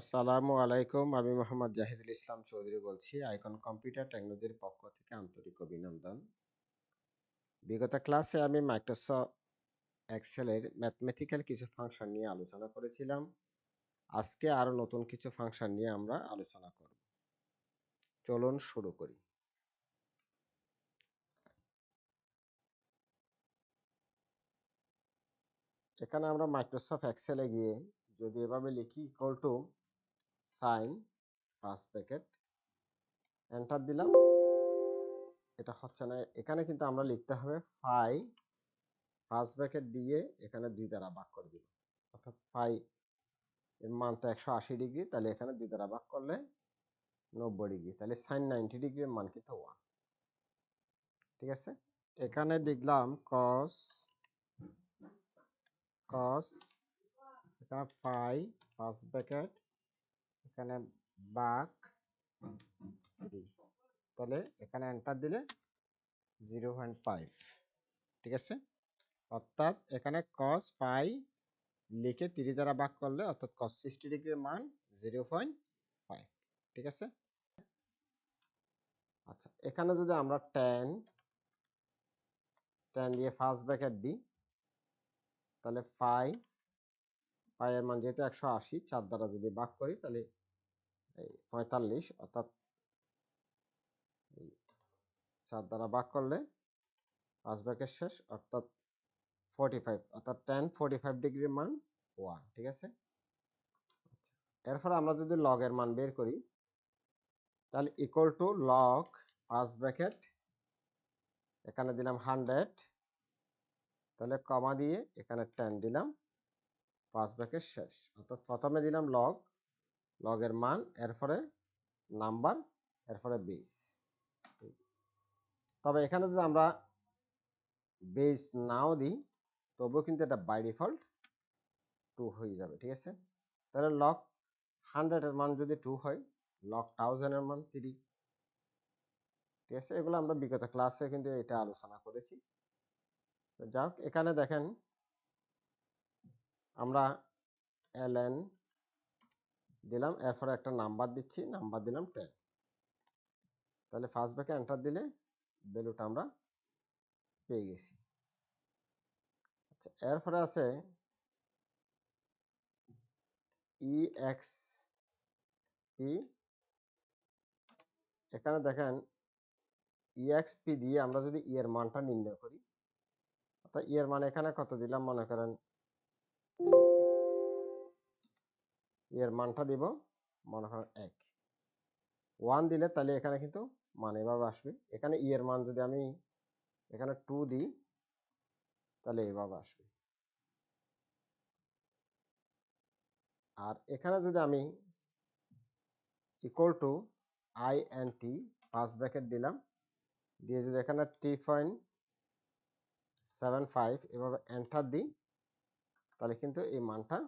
আসসালামু আলাইকুম, আমি মোহাম্মদ জাহিদুল ইসলাম চৌধুরী বলছি, আইকন কম্পিউটার টেকনোলজির পক্ষ থেকে আন্তরিক অভিনন্দন। বিগত ক্লাসে আমি মাইক্রোসফট এক্সেলের ম্যাথমেটিক্যাল কিছু ফাংশন নিয়ে আলোচনা করেছিলাম। আজকে আরও নতুন কিছু ফাংশন নিয়ে আমরা আলোচনা করব। চলুন শুরু করি। এখানে আমরা মাইক্রোসফট এক্সেলে গিয়ে যদি এভাবে লিখি equal to sign first bracket enter দিলাম। এটা হচ্ছে না, এখানে কিন্তু আমরা লিখতে হবে ফাই ফার্স্ট ব্র্যাকেট দিয়ে এখানে দুই দ্বারা ভাগ করে দিব অর্থাৎ ফাই এর মান তো একশো আশি ডিগ্রি, তাহলে এখানে দুই দ্বারা ভাগ করলে নব্বই ডিগ্রি, তাহলে সাইন নাইনটি ডিগ্রির মান কিন্তু ওয়ান ঠিক আছে? এখানে দেখলাম কস কস এখানে ফাই ফার্স্ট ব্র্যাকেট এখানে বাক তাহলে এখানে এন্টার দিলে জিরো পয়েন্ট ফাইভ ঠিক আছে? অর্থাৎ এখানে কস ফাই লিখে তিরি দ্বারা ভাগ করলে, অর্থাৎ কস সিক্সটি ডিগ্রির মান জিরো পয়েন্ট ফাইভ ঠিক আছে? আচ্ছা এখানে যদি আমরা টেন টেন দিয়ে ফার্স্ট ব্র্যাকেট দিই, তাহলে ফাই ফাইয়ের মান যেহেতু একশো আশি, চার দ্বারা যদি ভাগ করি, তাহলে এই পঁয়তাল্লিশ অর্থাৎ চার দ্বারা ভাগ করলে পাঁচ ব্র্যাকেট শেষ অর্থাৎ ফোরটি ফাইভ অর্থাৎ টেন ফোরটি ফাইভ ডিগ্রির মান ওয়ান ঠিক আছে? এরপরে আমরা যদি লগের মান বের করি, তাহলে equal to log first bracket এখানে দিলাম হান্ড্রেড তাহলে কমা দিয়ে এখানে টেন দিলাম ফার্স্ট ব্র্যাকেট শেষ, অর্থাৎ প্রথমে দিলাম লগ লগের মান, এরপরে নাম্বার, এরপরে বেস তবে এখানে যদি আমরা বেস নাও দিই, তবুও কিন্তু এটা বাই ডিফল্ট টু হয়ে যাবে, ঠিক আছে? তাহলে লক হান্ড্রেডের মান যদি টু হয় লক থাউজেন্ডের মান থ্রি ঠিক আছে? এগুলো আমরা বিগত ক্লাসে কিন্তু এটা আলোচনা করেছি। যাক এখানে দেখেন আমরা এল এন দিলাম, এরপরে একটা নাম্বার দিচ্ছি নাম্বার দিলাম টেন তাহলে ফার্স্ট ব্যাকে এন্টার দিলে ভ্যালুটা আমরা পেয়ে গেছি। আচ্ছা এরপরে আছে ই এক্স পি এখানে দেখেন ইএক্সপি দিয়ে আমরা যদি ই এর মানটা নির্ণয় করি, অর্থাৎ ই এর মান এখানে কত দিলাম? মনে করেন এর মানটা দিব মনে করেন এক। ওয়ান দিলে তাহলে এখানে কিন্তু মান এভাবে আসবে। এখানে ই এর মান যদি আমি এখানে টু দিই, তাহলে এভাবে আসবে। আর এখানে যদি আমি equal to I N T first bracket দিলাম, দিয়ে যদি এখানে থ্রি পয়েন্ট সেভেন ফাইভ এভাবে এন্টার দিই, তাহলে কিন্তু এই মানটা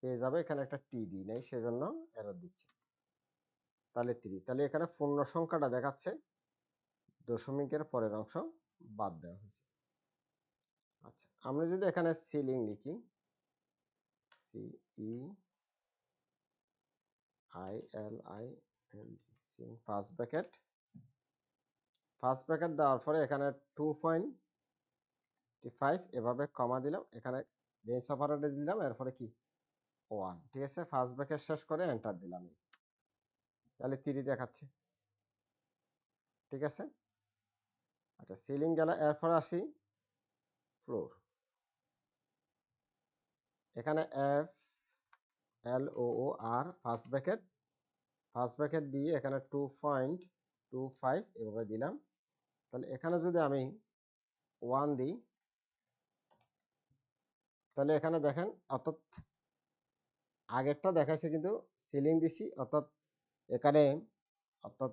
পেয়ে যাবে। এখানে একটা টি দিই নেই, সেজন্য এরর দিচ্ছে। তাহলে থ্রি তাহলে এখানে পূর্ণ সংখ্যাটা দেখাচ্ছে। দশমিকের পরের অংশ বাদ দেওয়া হয়েছে। আচ্ছা আমরা যদি এখানে সিলিং লিখি C E I L I L ceiling first bracket first bracket দেওয়ার পরে এখানে টু পয়েন্ট ফাইভ এভাবে কমা দিলাম। এখানে রেঞ্জ অপারেটর দিলাম, এরপরে কি? ওয়ান ঠিক আছে? ফার্স্ট ব্র্যাকেট শেষ করে এন্টার দিলাম তাহলে তিরি দেখাচ্ছে। ঠিক আছে? আচ্ছা সিলিং গেল, এরপর আসি ফ্লোর এখানে F L O O R first bracket first bracket দিয়ে এখানে টু পয়েন্ট টু ফাইভ এভাবে দিলাম। তাহলে এখানে যদি আমি ওয়ান দিই, তাহলে এখানে দেখেন অর্থাৎ আগেরটা দেখাইছে কিন্তু সিলিং দিছি, অর্থাৎ এখানে, অর্থাৎ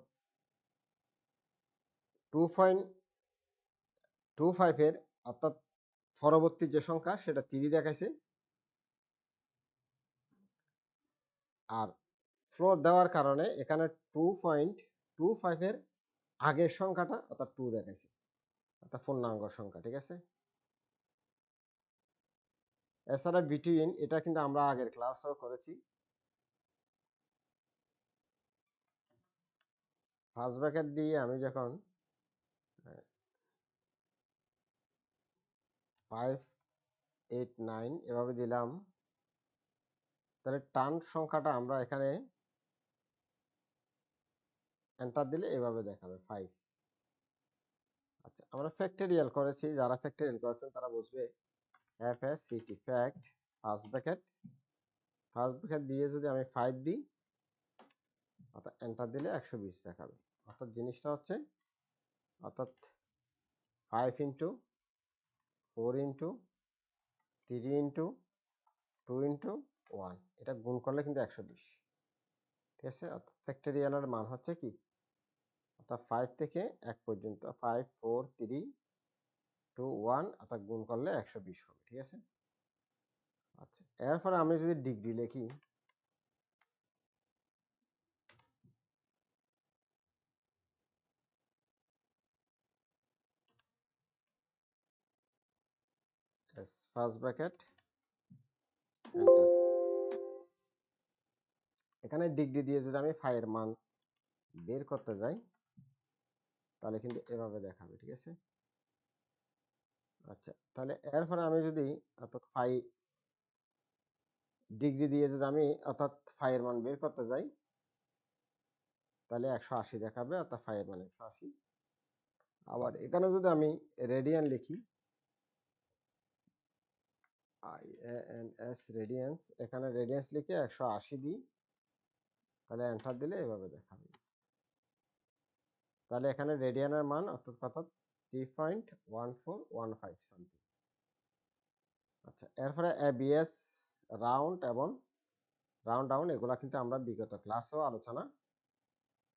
টু পয়েন্ট টু ফাইভের অর্থাৎ পরবর্তী যে সংখ্যা সেটা তিরি দেখাইছে। আর ফ্লোর দেওয়ার কারণে এখানে টু পয়েন্ট টু ফাইভের আগের সংখ্যাটা, অর্থাৎ টু দেখাইছে। অর্থাৎ পূর্ণাঙ্গ সংখ্যা, ঠিক আছে? এছাড়া বিটুইন এটা কিন্তু আমরা আগের ক্লাসও করেছি। ফার্স্ট ব্র্যাকেট দিয়ে আমি যখন ফাইভ এইট নাইন এভাবে দিলাম, তাহলে টান সংখ্যাটা আমরা এখানে এন্টার দিলে এভাবে দেখাবে ফাইভ আচ্ছা আমরা ফ্যাক্টেরিয়াল করেছি, যারা ফ্যাক্টেরিয়াল করেছেন তারা বুঝবে। F S C T fact first bracket first bracket দিয়ে যদি আমি ফাইভ দিই, অর্থাৎ এন্টার দিলে একশো বিশ দেখাবে। অর্থাৎ জিনিসটা হচ্ছে, অর্থাৎ five into four into three into two into one এটা গুণ করলে কিন্তু একশো বিশ। ঠিক আছে? অর্থাৎ ফ্যাক্টরিয়ালের মান হচ্ছে কি? অর্থাৎ ফাইভ থেকে এক পর্যন্ত five four three two one অর্থাৎ গুণ করলে একশো বিশ হবে, ঠিক আছে? আচ্ছা এরপরে আমি যদি ডিগ্রি লিখি ফার্স্ট ব্র্যাকেট এখানে ডিগ্রি দিয়ে যদি আমি ফাইয়ের মান বের করতে যাই, তাহলে কিন্তু এভাবে দেখাবে, ঠিক আছে? আচ্ছা তাহলে এরপরে আমি যদি অর্থাৎ ফাই ডিগ্রি দিয়ে যদি আমি অর্থাৎ ফাইয়ের মান বের করতে যাই, তাহলে একশো আশি দেখাবে, অর্থাৎ ফাইয়ের মান একশো আশি। আবার এখানে যদি আমি রেডিয়ান লিখি আই এন এস রেডিয়ান্স এখানে রেডিয়ান্স লিখে একশো আশি দিই, তাহলে এন্টার দিলে এভাবে দেখাবে। তাহলে এখানে রেডিয়ানের মান অর্থাৎ কত three point one four one five something আচ্ছা এরপরে এবিএস রাউন্ড এবং রাউন্ড ডাউন এগুলা কিন্তু আমরা বিগত ক্লাসেও আলোচনা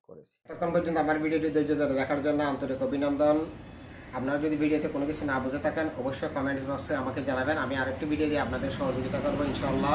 করেছি। ততক্ষণ পর্যন্ত আমার ভিডিওটি ধৈর্য ধরে দেখার জন্য আন্তরিক অভিনন্দন। আপনারা যদি ভিডিওতে কোনো কিছু না বুঝে থাকেন, অবশ্যই কমেন্ট বক্সে আমাকে জানাবেন। আমি আরেকটি ভিডিও দিয়ে আপনাদের সহযোগিতা করব ইনশাল্লাহ